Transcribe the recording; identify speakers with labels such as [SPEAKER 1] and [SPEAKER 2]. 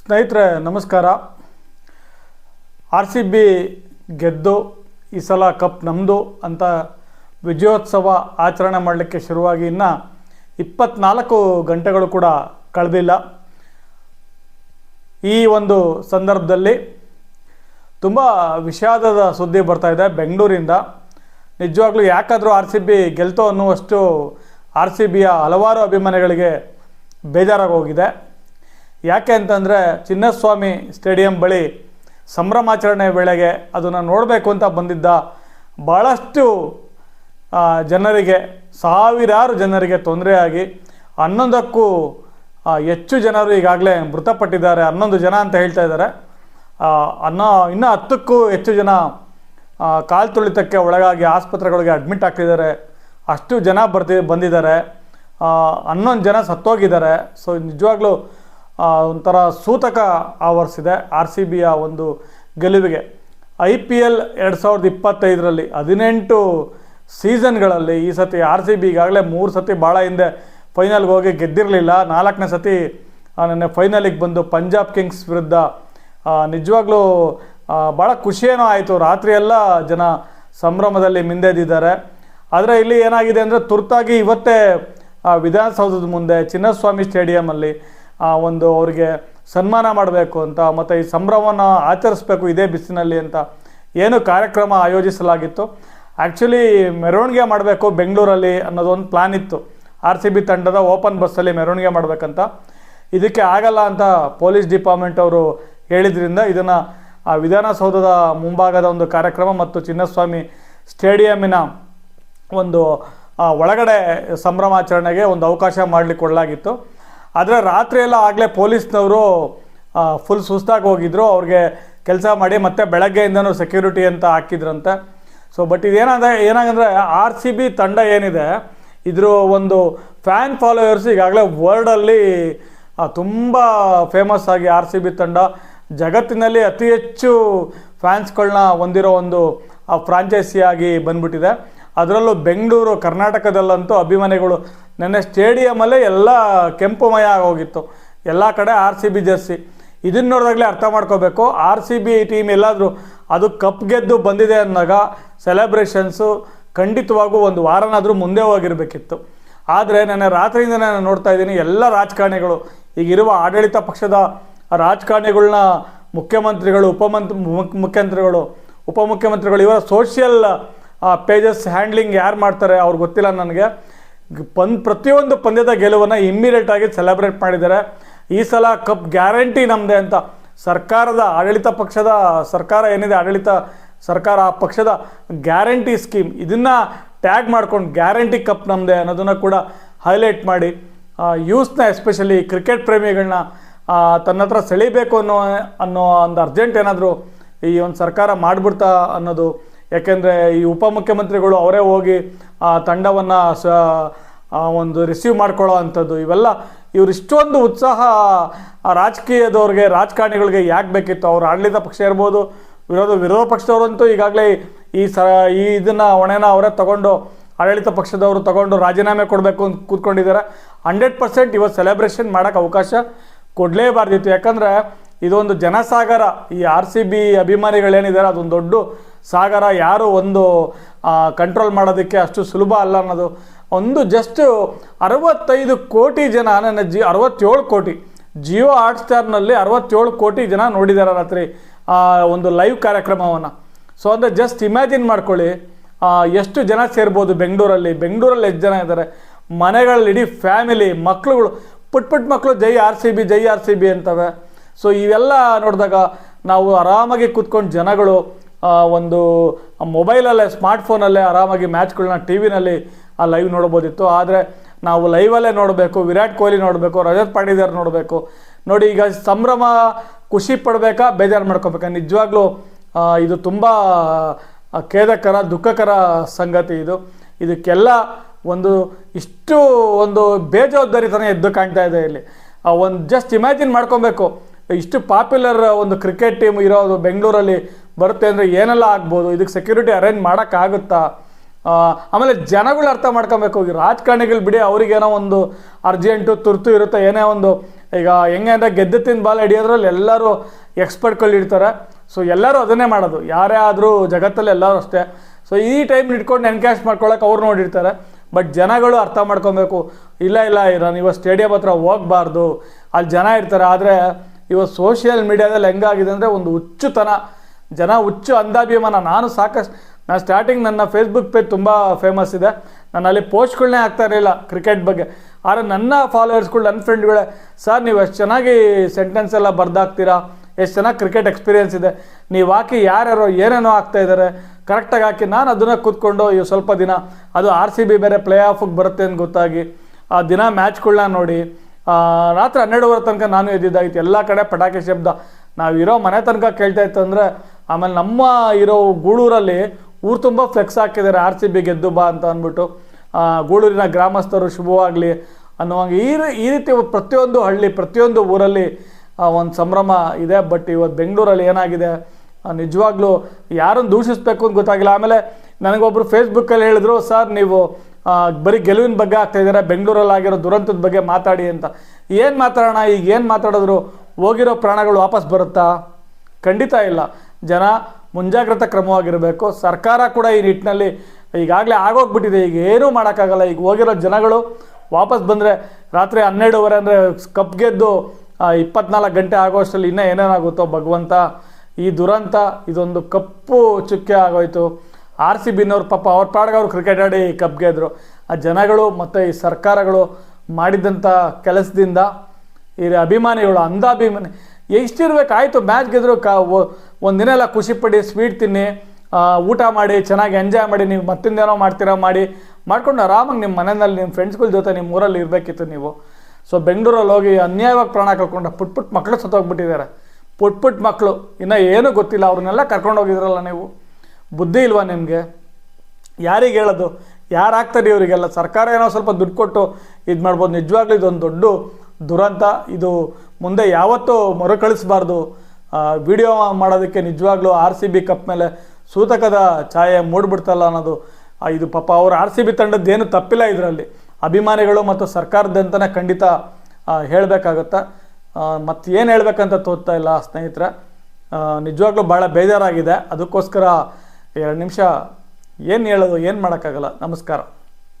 [SPEAKER 1] ಸ್ನೇಹಿತರೆ, ನಮಸ್ಕಾರ. R C B ಗೆದ್ದು ಈ ಸಲ ಕಪ್ ನಮ್ಮದು ಅಂತ ವಿಜಯೋತ್ಸವ ಆಚರಣೆ ಮಾಡಲಿಕ್ಕೆ ಶುರುವಾಗಿ ಇನ್ನು ಇಪ್ಪತ್ನಾಲ್ಕು ಗಂಟೆಗಳು ಕೂಡ ಕಳೆದಿಲ್ಲ. ಈ ಒಂದು ಸಂದರ್ಭದಲ್ಲಿ ತುಂಬ ವಿಷಾದದ ಸುದ್ದಿ ಬರ್ತಾ ಇದೆ ಬೆಂಗಳೂರಿಂದ. ನಿಜವಾಗ್ಲೂ ಯಾಕಾದರೂ ಆರ್ ಸಿ ಬಿ ಗೆಲ್ತೋ ಅನ್ನುವಷ್ಟು ಆರ್ ಸಿ ಬಿಯ ಹಲವಾರು ಅಭಿಮಾನಿಗಳಿಗೆ ಬೇಜಾರಾಗಿ ಹೋಗಿದೆ ಯಾಕೆ ಅಂತಂದರೆ ಚಿನ್ನಸ್ವಾಮಿ ಸ್ಟೇಡಿಯಂ ಬಳಿ ಸಂಭ್ರಮಾಚರಣೆ ವೇಳೆಗೆ ಅದನ್ನು ನೋಡಬೇಕು ಅಂತ ಬಂದಿದ್ದ ಭಾಳಷ್ಟು ಜನರಿಗೆ, ಸಾವಿರಾರು ಜನರಿಗೆ ತೊಂದರೆಯಾಗಿ ಹನ್ನೊಂದಕ್ಕೂ ಹೆಚ್ಚು ಜನರು ಈಗಾಗಲೇ ಮೃತಪಟ್ಟಿದ್ದಾರೆ, ಹನ್ನೊಂದು ಜನ ಅಂತ ಹೇಳ್ತಾ ಇದ್ದಾರೆ. ಅನ್ನೋ, ಇನ್ನೂ ಹತ್ತಕ್ಕೂ ಹೆಚ್ಚು ಜನ ಕಾಲು ತುಳಿತಕ್ಕೆ ಒಳಗಾಗಿ ಆಸ್ಪತ್ರೆಗಳಿಗೆ ಅಡ್ಮಿಟ್ ಆಗ್ತಿದ್ದಾರೆ. ಅಷ್ಟು ಜನ ಬರ್ತಿ, ಬಂದಿದ್ದಾರೆ. ಹನ್ನೊಂದು ಜನ ಸತ್ತೋಗಿದ್ದಾರೆ. ಸೊ ನಿಜವಾಗ್ಲೂ ಒಂಥರ ಸೂತಕ ಆವರಿಸಿದೆ ಆರ್ ಸಿ ಬಿಯ ಒಂದು ಗೆಲುವಿಗೆ. ಐ ಪಿ ಎಲ್ ಎರಡು ಸಾವಿರದ ಇಪ್ಪತ್ತೈದರಲ್ಲಿ ಹದಿನೆಂಟು ಸೀಸನ್ಗಳಲ್ಲಿ ಈ ಸತಿ ಆರ್ ಸಿ ಬಿ ಈಗಾಗಲೇ ಮೂರು ಸತಿ ಭಾಳ ಹಿಂದೆ ಫೈನಲ್ಗೆ ಹೋಗಿ ಗೆದ್ದಿರಲಿಲ್ಲ. ನಾಲ್ಕನೇ ಸತಿ ನೆನ್ನೆ ಫೈನಲಿಗೆ ಬಂದು ಪಂಜಾಬ್ ಕಿಂಗ್ಸ್ ವಿರುದ್ಧ ನಿಜವಾಗ್ಲೂ ಭಾಳ ಖುಷಿಯೇನೋ ಆಯಿತು. ರಾತ್ರಿಯೆಲ್ಲ ಜನ ಸಂಭ್ರಮದಲ್ಲಿ ಮಿಂದೆದ್ದಿದ್ದಾರೆ ಆದರೆ ಇಲ್ಲಿ ಏನಾಗಿದೆ ಅಂದರೆ ತುರ್ತಾಗಿ ಇವತ್ತೇ ವಿಧಾನಸೌಧದ ಮುಂದೆ ಚಿನ್ನಸ್ವಾಮಿ ಸ್ಟೇಡಿಯಮಲ್ಲಿ ಒಂದು ಅವರಿಗೆ ಸನ್ಮಾನ ಮಾಡಬೇಕು ಅಂತ ಮತ್ತು ಈ ಸಂಭ್ರಮವನ್ನು ಆಚರಿಸಬೇಕು ಇದೇ ಬಿಸಿನಲ್ಲಿ ಅಂತ ಏನು ಕಾರ್ಯಕ್ರಮ ಆಯೋಜಿಸಲಾಗಿತ್ತು. ಆ್ಯಕ್ಚುಲಿ ಮೆರವಣಿಗೆ ಮಾಡಬೇಕು ಬೆಂಗಳೂರಲ್ಲಿ ಅನ್ನೋದೊಂದು ಪ್ಲ್ಯಾನ್ ಇತ್ತು. ಆರ್ ಸಿ ಬಿ ತಂಡದ ಓಪನ್ ಬಸ್ಸಲ್ಲಿ ಮೆರವಣಿಗೆ ಮಾಡಬೇಕಂತ. ಇದಕ್ಕೆ ಆಗಲ್ಲ ಅಂತ ಪೊಲೀಸ್ ಡಿಪಾರ್ಟ್ಮೆಂಟ್ ಅವರು ಹೇಳಿದ್ರಿಂದ ಇದನ್ನು ವಿಧಾನಸೌಧದ ಮುಂಭಾಗದ ಒಂದು ಕಾರ್ಯಕ್ರಮ ಮತ್ತು ಚಿನ್ನಸ್ವಾಮಿ ಸ್ಟೇಡಿಯಮ್ಮಿನ ಒಂದು ಆ, ಒಳಗಡೆ ಸಂಭ್ರಮಾಚರಣೆಗೆ ಒಂದು ಅವಕಾಶ ಮಾಡಲಿಕ್ಕೆ ಕೊಡಲಾಗಿತ್ತು. ಆದರೆ ರಾತ್ರಿ ಎಲ್ಲ ಆಗಲೇ ಪೊಲೀಸ್ನವರು ಫುಲ್ ಸುಸ್ತಾಗಿ ಹೋಗಿದ್ರು. ಅವ್ರಿಗೆ ಕೆಲಸ ಮಾಡಿ ಮತ್ತೆ ಬೆಳಗ್ಗೆಯಿಂದನೂ ಸೆಕ್ಯೂರಿಟಿ ಅಂತ ಹಾಕಿದ್ರಂತೆ. ಸೊ ಬಟ್ ಇದೇನಾದ ಏನಾಗಂದರೆ ಆರ್ ಸಿ ಬಿ ತಂಡ ಏನಿದೆ, ಇದ್ರ ಒಂದು ಫ್ಯಾನ್ ಫಾಲೋವರ್ಸ್ ಈಗಾಗಲೇ ವರ್ಲ್ಡಲ್ಲಿ ತುಂಬ ಫೇಮಸ್ ಆಗಿ ಆರ್ ಸಿ ಬಿ ತಂಡ, ಜಗತ್ತಿನಲ್ಲಿ ಅತಿ ಹೆಚ್ಚು ಫ್ಯಾನ್ಸ್ಗಳನ್ನ ಹೊಂದಿರೋ ಒಂದು ಫ್ರಾಂಚೈಸಿಯಾಗಿ ಬಂದ್ಬಿಟ್ಟಿದೆ. ಅದರಲ್ಲೂ ಬೆಂಗಳೂರು, ಕರ್ನಾಟಕದಲ್ಲಂತೂ ಅಭಿಮಾನಿಗಳು ನೆನ್ನೆ ಸ್ಟೇಡಿಯಮಲ್ಲೇ ಎಲ್ಲ ಕೆಂಪುಮಯ ಆಗೋಗಿತ್ತು. ಎಲ್ಲ ಕಡೆ ಆರ್ ಸಿ ಬಿ ಜರ್ಸಿ. ಇದನ್ನ ನೋಡಿದಾಗಲೇ ಅರ್ಥ ಮಾಡ್ಕೋಬೇಕು. ಆರ್ ಸಿ ಬಿ ಟೀಮ್ ಎಲ್ಲಾದರೂ ಅದು ಕಪ್ ಗೆದ್ದು ಬಂದಿದೆ ಅಂದಾಗ ಸೆಲೆಬ್ರೇಷನ್ಸು ಖಂಡಿತವಾಗೂ ಒಂದು ವಾರನಾದರೂ ಮುಂದೆ ಹೋಗಿರಬೇಕಿತ್ತು. ಆದರೆ ನನ್ನ ರಾತ್ರಿಯಿಂದ ನಾನು ನೋಡ್ತಾ ಇದ್ದೀನಿ, ಎಲ್ಲ ರಾಜಕಾರಣಿಗಳು, ಈಗಿರುವ ಆಡಳಿತ ಪಕ್ಷದ ರಾಜಕಾರಣಿಗಳನ್ನ ಮುಖ್ಯಮಂತ್ರಿಗಳು ಉಪಮಂತ್ ಮುಖ್ಯ- ಮುಖ್ಯಮಂತ್ರಿಗಳು ಉಪಮುಖ್ಯಮಂತ್ರಿಗಳು ಇವರ ಸೋಷಿಯಲ್ ಪೇಜಸ್ ಹ್ಯಾಂಡ್ಲಿಂಗ್ ಯಾರು ಮಾಡ್ತಾರೆ ಅವ್ರಿಗೆ ಗೊತ್ತಿಲ್ಲ ನನಗೆ. ಪಂದ್ ಪ್ರತಿಯೊಂದು ಪಂದ್ಯದ ಗೆಲುವನ್ನು ಇಮ್ಮಿಡಿಯೇಟ್ ಆಗಿ ಸೆಲೆಬ್ರೇಟ್ ಮಾಡಿದ್ದಾರೆ. ಈ ಸಲ ಕಪ್ ಗ್ಯಾರಂಟಿ ನಮ್ಮದೇ ಅಂತ ಸರ್ಕಾರದ ಆಡಳಿತ ಪಕ್ಷದ, ಸರ್ಕಾರ ಏನಿದೆ, ಆಡಳಿತ ಸರ್ಕಾರ, ಆ ಪಕ್ಷದ ಗ್ಯಾರಂಟಿ ಸ್ಕೀಮ್ ಇದನ್ನು ಟ್ಯಾಗ್ ಮಾಡ್ಕೊಂಡು ಗ್ಯಾರಂಟಿ ಕಪ್ ನಮ್ಮದೇ ಅನ್ನೋದನ್ನು ಕೂಡ ಹೈಲೈಟ್ ಮಾಡಿ ಯೂಸ್ನ ಎಸ್ಪೆಷಲಿ ಕ್ರಿಕೆಟ್ ಪ್ರೇಮಿಗಳನ್ನ ತನ್ನ ಹತ್ರ ಸೆಳಿಬೇಕು ಅನ್ನೋ ಅನ್ನೋ ಒಂದು ಅರ್ಜೆಂಟ್ ಏನಾದರೂ ಈ ಒಂದು ಸರ್ಕಾರ ಮಾಡಿಬಿಡ್ತಾ ಅನ್ನೋದು ಯಾಕೆಂದರೆ ಈ ಉಪಮುಖ್ಯಮಂತ್ರಿಗಳು ಅವರೇ ಹೋಗಿ ಆ ತಂಡವನ್ನು ಸ ಒಂದು ರಿಸೀವ್ ಮಾಡ್ಕೊಳ್ಳೋ ಅಂಥದ್ದು, ಇವೆಲ್ಲ ಇವ್ರು ಇಷ್ಟೊಂದು ಉತ್ಸಾಹ ಆ ರಾಜಕೀಯದವ್ರಿಗೆ, ರಾಜಕಾರಣಿಗಳಿಗೆ ಯಾಕೆ ಬೇಕಿತ್ತು? ಅವ್ರು ಆಡಳಿತ ಪಕ್ಷ ಇರ್ಬೋದು ವಿರೋಧ ವಿರೋಧ ಪಕ್ಷದವರಂತೂ ಈಗಾಗಲೇ ಈ ಸ, ಈ ಇದನ್ನು ಹೊಣೆನ ಅವರೇ ತಗೊಂಡು, ಆಡಳಿತ ಪಕ್ಷದವರು ತಗೊಂಡು ರಾಜೀನಾಮೆ ಕೊಡಬೇಕು ಅಂತ ಕೂತ್ಕೊಂಡಿದ್ದಾರೆ. ಹಂಡ್ರೆಡ್ ಪರ್ಸೆಂಟ್ ಇವತ್ತು ಸೆಲೆಬ್ರೇಷನ್ ಮಾಡೋಕ್ಕೆ ಅವಕಾಶ ಕೊಡಲೇಬಾರ್ದಿತ್ತು. ಯಾಕಂದರೆ ಇದೊಂದು ಜನಸಾಗರ. ಈ ಆರ್ ಸಿ ಬಿ ಅಭಿಮಾನಿಗಳೇನಿದ್ದಾರೆ, ಅದೊಂದು ದೊಡ್ಡ ಸಾಗರ. ಯಾರು ಒಂದು ಕಂಟ್ರೋಲ್ ಮಾಡೋದಕ್ಕೆ ಅಷ್ಟು ಸುಲಭ ಅಲ್ಲ ಅನ್ನೋದು. ಒಂದು ಜಸ್ಟ್ ಅರವತ್ತೈದು ಕೋಟಿ ಜನ, ನನ್ನ ಜಿ, ಅರವತ್ತೇಳು ಕೋಟಿ ಜಿಯೋ ಹಾಟ್ಸ್ಟಾರ್ನಲ್ಲಿ ಅರವತ್ತೇಳು ಕೋಟಿ ಜನ ನೋಡಿದ್ದಾರೆ ರಾತ್ರಿ ಒಂದು ಲೈವ್ ಕಾರ್ಯಕ್ರಮವನ್ನು. ಸೊ ಅಂದರೆ ಜಸ್ಟ್ ಇಮ್ಯಾಜಿನ್ ಮಾಡ್ಕೊಳ್ಳಿ ಎಷ್ಟು ಜನ ಸೇರ್ಬೋದು ಬೆಂಗಳೂರಲ್ಲಿ. ಬೆಂಗಳೂರಲ್ಲಿ ಎಷ್ಟು ಜನ ಇದ್ದಾರೆ? ಮನೆಗಳಲ್ಲಿ ಇಡೀ ಫ್ಯಾಮಿಲಿ ಮಕ್ಳುಗಳು, ಪುಟ್ ಪುಟ್ ಮಕ್ಕಳು ಜೈ ಆರ್ ಸಿ ಬಿ, ಜೈ ಆರ್ ಸಿ ಬಿ ಅಂತವೆ. ಸೊ ಇವೆಲ್ಲ ನೋಡಿದಾಗ ನಾವು ಆರಾಮಾಗಿ ಕೂತ್ಕೊಂಡು ಜನಗಳು ಒಂದು ಮೊಬೈಲಲ್ಲೇ, ಸ್ಮಾರ್ಟ್ಫೋನಲ್ಲೇ ಆರಾಮಾಗಿ ಮ್ಯಾಚ್ಗಳನ್ನ ಟಿ ವಿನಲ್ಲಿ ಆ, ಲೈವ್ ನೋಡ್ಬೋದಿತ್ತು ಆದರೆ ನಾವು ಲೈವಲ್ಲೇ ನೋಡಬೇಕು, ವಿರಾಟ್ ಕೊಹ್ಲಿ ನೋಡಬೇಕು, ರಜತ್ ಪಾಟಿದಾರ್ ನೋಡಬೇಕು. ನೋಡಿ, ಈಗ ಸಂಭ್ರಮ, ಖುಷಿ ಪಡಬೇಕಾ, ಬೇಜಾರು ಮಾಡ್ಕೋಬೇಕಾ ನಿಜವಾಗ್ಲೂ ಇದು ತುಂಬ ಖೇದಕರ, ದುಃಖಕರ ಸಂಗತಿ ಇದು. ಇದಕ್ಕೆಲ್ಲ ಒಂದು ಇಷ್ಟು ಒಂದು ಬೇಜವಾಬ್ದಾರಿತನ ಎದ್ದು ಕಾಣ್ತಾ ಇದೆ ಇಲ್ಲಿ. ಒಂದು ಜಸ್ಟ್ ಇಮ್ಯಾಜಿನ್ ಮಾಡ್ಕೊಬೇಕು. ಇಷ್ಟು ಪಾಪ್ಯುಲರ್ ಒಂದು ಕ್ರಿಕೆಟ್ ಟೀಮ್ ಇರೋದು ಬೆಂಗಳೂರಲ್ಲಿ ಬರುತ್ತೆ ಅಂದರೆ ಏನೆಲ್ಲ ಆಗ್ಬೋದು? ಇದಕ್ಕೆ ಸೆಕ್ಯೂರಿಟಿ ಅರೇಂಜ್ ಮಾಡೋಕ್ಕಾಗುತ್ತಾ? ಆಮೇಲೆ ಜನಗಳು ಅರ್ಥ ಮಾಡ್ಕೊಬೇಕು. ಈ ರಾಜಕಾರಣಿಗಳು ಬಿಡಿ, ಅವ್ರಿಗೇನೋ ಒಂದು ಅರ್ಜೆಂಟು ತುರ್ತು ಇರುತ್ತೆ, ಏನೇ ಒಂದು ಈಗ ಹೆಂಗೆ ಅಂದರೆ ಗೆದ್ದತ್ತಿನ ಬಾಲ್ ಹಿಡಿಯೋದ್ರಲ್ಲಿ ಎಲ್ಲರೂ ಎಕ್ಸ್ಪರ್ಟ್ಗಳು ಇಡ್ತಾರೆ ಸೊ ಎಲ್ಲರೂ ಅದನ್ನೇ ಮಾಡೋದು. ಯಾರೇ ಆದರೂ ಜಗತ್ತಲ್ಲಿ ಎಲ್ಲರೂ ಅಷ್ಟೇ. ಸೊ ಈ ಟೈಮ್ ಇಟ್ಕೊಂಡು ಎನ್ಕ್ಯಾಶ್ ಮಾಡ್ಕೊಳಕ್ಕೆ ಅವ್ರು ನೋಡಿರ್ತಾರೆ. ಬಟ್ ಜನಗಳು ಅರ್ಥ ಮಾಡ್ಕೊಬೇಕು. ಇಲ್ಲ ಇಲ್ಲ ನಾನು ನೀವು ಸ್ಟೇಡಿಯಂ ಹತ್ರ ಹೋಗಬಾರ್ದು. ಅಲ್ಲಿ ಜನ ಇರ್ತಾರೆ. ಆದರೆ ಇವತ್ತು ಸೋಷಿಯಲ್ ಮೀಡಿಯಾದಲ್ಲಿ ಹೆಂಗಾಗಿದೆ ಅಂದರೆ ಒಂದು ಹುಚ್ಚುತನ, ಜನ ಹುಚ್ಚು ಅಂಧಾಭಿಮಾನ. ನಾನು ಸಾಕಷ್ಟು ನಾನು ಸ್ಟಾರ್ಟಿಂಗ್ ನನ್ನ ಫೇಸ್ಬುಕ್ ಪೇಜ್ ತುಂಬ ಫೇಮಸ್ ಇದೆ. ನಾನು ಅಲ್ಲಿ ಪೋಸ್ಟ್ಗಳನ್ನೇ ಆಗ್ತಾ ಇರಲಿಲ್ಲ ಕ್ರಿಕೆಟ್ ಬಗ್ಗೆ. ಆದರೆ ನನ್ನ ಫಾಲೋವರ್ಸ್ಗಳು ನನ್ನ ಫ್ರೆಂಡ್ಗಳೇ ಸರ್, ನೀವು ಎಷ್ಟು ಚೆನ್ನಾಗಿ ಸೆಂಟೆನ್ಸ್ ಎಲ್ಲ ಬರ್ದಾಗ್ತೀರಾ ಎಷ್ಟು ಚೆನ್ನಾಗಿ ಕ್ರಿಕೆಟ್ ಎಕ್ಸ್ಪೀರಿಯನ್ಸ್ ಇದೆ? ನೀವು ಹಾಕಿ ಯಾರ್ಯಾರೋ ಏನೇನೋ ಆಗ್ತಾ ಇದ್ದಾರೆ ಕರೆಕ್ಟಾಗಿ ಹಾಕಿ ನಾನು ಅದನ್ನು ಕೂತ್ಕೊಂಡು ಇವು ಸ್ವಲ್ಪ ದಿನ, ಅದು ಆರ್ ಸಿ ಬಿ ಬೇರೆ ಪ್ಲೇ ಆಫಿಗೆ ಬರುತ್ತೆ ಅಂತ ಗೊತ್ತಾಗಿ, ಆ ದಿನ ಮ್ಯಾಚ್ಗಳನ್ನ ನೋಡಿ ರಾತ್ರಿ ಹನ್ನೆರಡುವರೆ ತನಕ ನಾನು ಎದ್ದಿದ್ದಾಗಿತ್ತು ಎಲ್ಲ ಕಡೆ ಪಟಾಕಿ ಶಬ್ದ. ನಾವು ಇರೋ ಮನೆ ತನಕ ಕೇಳ್ತಾ ಇತ್ತು ಅಂದರೆ, ಆಮೇಲೆ ನಮ್ಮ ಇರೋ ಗೂಳೂರಲ್ಲಿ ಊರು ತುಂಬ ಫ್ಲೆಕ್ಸ್ ಹಾಕಿದ್ದಾರೆ. ಆರ್ ಸಿ ಬಿ ಗೆದ್ದು ಬಾ ಅಂತ ಅಂದ್ಬಿಟ್ಟು. ಗೂಳೂರಿನ ಗ್ರಾಮಸ್ಥರು ಶುಭವಾಗಲಿ ಅನ್ನುವಂಗೆ ಈ ಈ ರೀತಿ ಪ್ರತಿಯೊಂದು ಹಳ್ಳಿ, ಪ್ರತಿಯೊಂದು ಊರಲ್ಲಿ ಒಂದು ಸಂಭ್ರಮ ಇದೆ. ಬಟ್ ಇವತ್ತು ಬೆಂಗಳೂರಲ್ಲಿ ಏನಾಗಿದೆ? ನಿಜವಾಗ್ಲೂ ಯಾರನ್ನು ದೂಷಿಸ್ಬೇಕು ಅಂತ ಗೊತ್ತಾಗಿಲ್ಲ. ಆಮೇಲೆ ನನಗೊಬ್ಬರು ಫೇಸ್ಬುಕ್ಕಲ್ಲಿ ಹೇಳಿದ್ರು, ಸರ್, ನೀವು ಬರೀ ಗೆಲುವಿನ ಬಗ್ಗೆ ಆಗ್ತಾ ಇದ್ದಾರೆ, ಬೆಂಗಳೂರಲ್ಲಿ ಆಗಿರೋ ದುರಂತದ ಬಗ್ಗೆ ಮಾತಾಡಿ ಅಂತ. ಏನು ಮಾತಾಡೋಣ, ಈಗ ಏನು ಮಾತಾಡಿದ್ರು, ಹೋಗಿರೋ ಪ್ರಾಣಗಳು ವಾಪಸ್ ಬರುತ್ತಾ? ಖಂಡಿತ ಇಲ್ಲ. ಜನ ಮುಂಜಾಗ್ರತಾ ಕ್ರಮವಾಗಿರಬೇಕು. ಸರ್ಕಾರ ಕೂಡ ಈ ನಿಟ್ಟಿನಲ್ಲಿ ಈಗಾಗಲೇ ಆಗೋಗ್ಬಿಟ್ಟಿದೆ. ಈಗ ಏನೂ ಮಾಡೋಕ್ಕಾಗಲ್ಲ. ಈಗ ಹೋಗಿರೋ ಜನಗಳು ವಾಪಸ್ ಬಂದರೆ ರಾತ್ರಿ ಹನ್ನೆರಡುವರೆ ಅಂದರೆ ಕಪ್ ಗೆದ್ದು ಇಪ್ಪತ್ನಾಲ್ಕು ಗಂಟೆ ಆಗೋಷ್ಟರಲ್ಲಿ ಇನ್ನೂ ಏನೇನಾಗುತ್ತೋ ಭಗವಂತ, ಈ ದುರಂತ, ಇದೊಂದು ಕಪ್ಪು ಚುಕ್ಕೆ ಆಗೋಯ್ತು. ಆರ್ ಸಿ ಬಿನವ್ರು ಪಾಪ ಅವ್ರ ಪಾಡ್ಗೆ ಅವ್ರು ಕ್ರಿಕೆಟ್ ಆಡಿ ಕಪ್ ಗೆದ್ರು ಆ ಜನಗಳು ಮತ್ತು ಈ ಸರ್ಕಾರಗಳು ಮಾಡಿದಂಥ ಕೆಲಸದಿಂದ ಈ ಅಭಿಮಾನಿಗಳು, ಅಂಧಾಭಿಮಾನಿ ಎಷ್ಟಿರ್ಬೇಕು ಆಯಿತು ಮ್ಯಾಚ್ ಗೆದ್ರು ಕ ಒಂದಿನ ಎಲ್ಲ ಖುಷಿ ಪಡಿ ಸ್ವೀಟ್ ತಿನ್ನಿ ಊಟ ಮಾಡಿ, ಚೆನ್ನಾಗಿ ಎಂಜಾಯ್ ಮಾಡಿ, ನೀವು ಮತ್ತಿಂದೇನೋ ಮಾಡ್ತೀರಾ ಮಾಡಿ, ಮಾಡ್ಕೊಂಡು ಆರಾಮಾಗಿ ನಿಮ್ಮ ಮನೆಯಲ್ಲಿ ನಿಮ್ಮ ಫ್ರೆಂಡ್ಸ್ಗಳ ಜೊತೆ ನಿಮ್ಮ ಊರಲ್ಲಿ ಇರಬೇಕಿತ್ತು ನೀವು. ಸೊ ಬೆಂಗಳೂರಲ್ಲಿ ಹೋಗಿ ಅನ್ಯಾಯವಾಗಿ ಪ್ರಾಣ ಕಳ್ಕೊಂಡು ಪುಟ್ ಪುಟ್ ಮಕ್ಕಳು ಸತ್ತೋಗ್ಬಿಟ್ಟಿದ್ದಾರೆ. ಪುಟ್ ಪುಟ್ ಮಕ್ಕಳು ಇನ್ನೂ ಏನೂ ಗೊತ್ತಿಲ್ಲ, ಅವ್ರನ್ನೆಲ್ಲ ಕರ್ಕೊಂಡು ಹೋಗಿದ್ರಲ್ಲ ನೀವು. ಬುದ್ಧಿ ಇಲ್ವಾ ನಿಮಗೆ? ಯಾರಿಗೆ ಹೇಳೋದು? ಯಾರು ಆಗ್ತಾರೆ ಇವರಿಗೆಲ್ಲ? ಸರ್ಕಾರ ಏನೋ ಸ್ವಲ್ಪ ದುಡ್ಡು ಕೊಟ್ಟು ಇದು ಮಾಡ್ಬೋದು. ನಿಜವಾಗ್ಲೂ ಇದೊಂದು ದೊಡ್ಡ ದುರಂತ. ಇದು ಮುಂದೆ ಯಾವತ್ತೂ ಮರುಕಳಿಸಬಾರ್ದು. ವಿಡಿಯೋ ಮಾಡೋದಕ್ಕೆ ನಿಜವಾಗ್ಲೂ ಆರ್ ಸಿ ಬಿ ಕಪ್ ಮೇಲೆ ಸೂತಕದ ಛಾಯೆ ಮೂಡ್ಬಿಡ್ತಲ್ಲ ಅನ್ನೋದು. ಇದು ಪಾಪ ಅವರು ಆರ್ ಸಿ ಬಿ ತಂಡದ್ದೇನು ತಪ್ಪಿಲ್ಲ ಇದರಲ್ಲಿ. ಅಭಿಮಾನಿಗಳು ಮತ್ತು ಸರ್ಕಾರದಂತನೇ ಖಂಡಿತ ಹೇಳಬೇಕಾಗತ್ತೆ. ಮತ್ತು ಏನು ಹೇಳ್ಬೇಕಂತ ತೋರ್ತಾ ಇಲ್ಲ ಸ್ನೇಹಿತರೆ. ನಿಜವಾಗ್ಲೂ ಭಾಳ ಬೇಜಾರಾಗಿದೆ. ಅದಕ್ಕೋಸ್ಕರ ಎರಡು ನಿಮಿಷ ಏನು ಹೇಳೋದು ಏನು ಮಾಡೋಕ್ಕಾಗಲ್ಲ? ನಮಸ್ಕಾರ.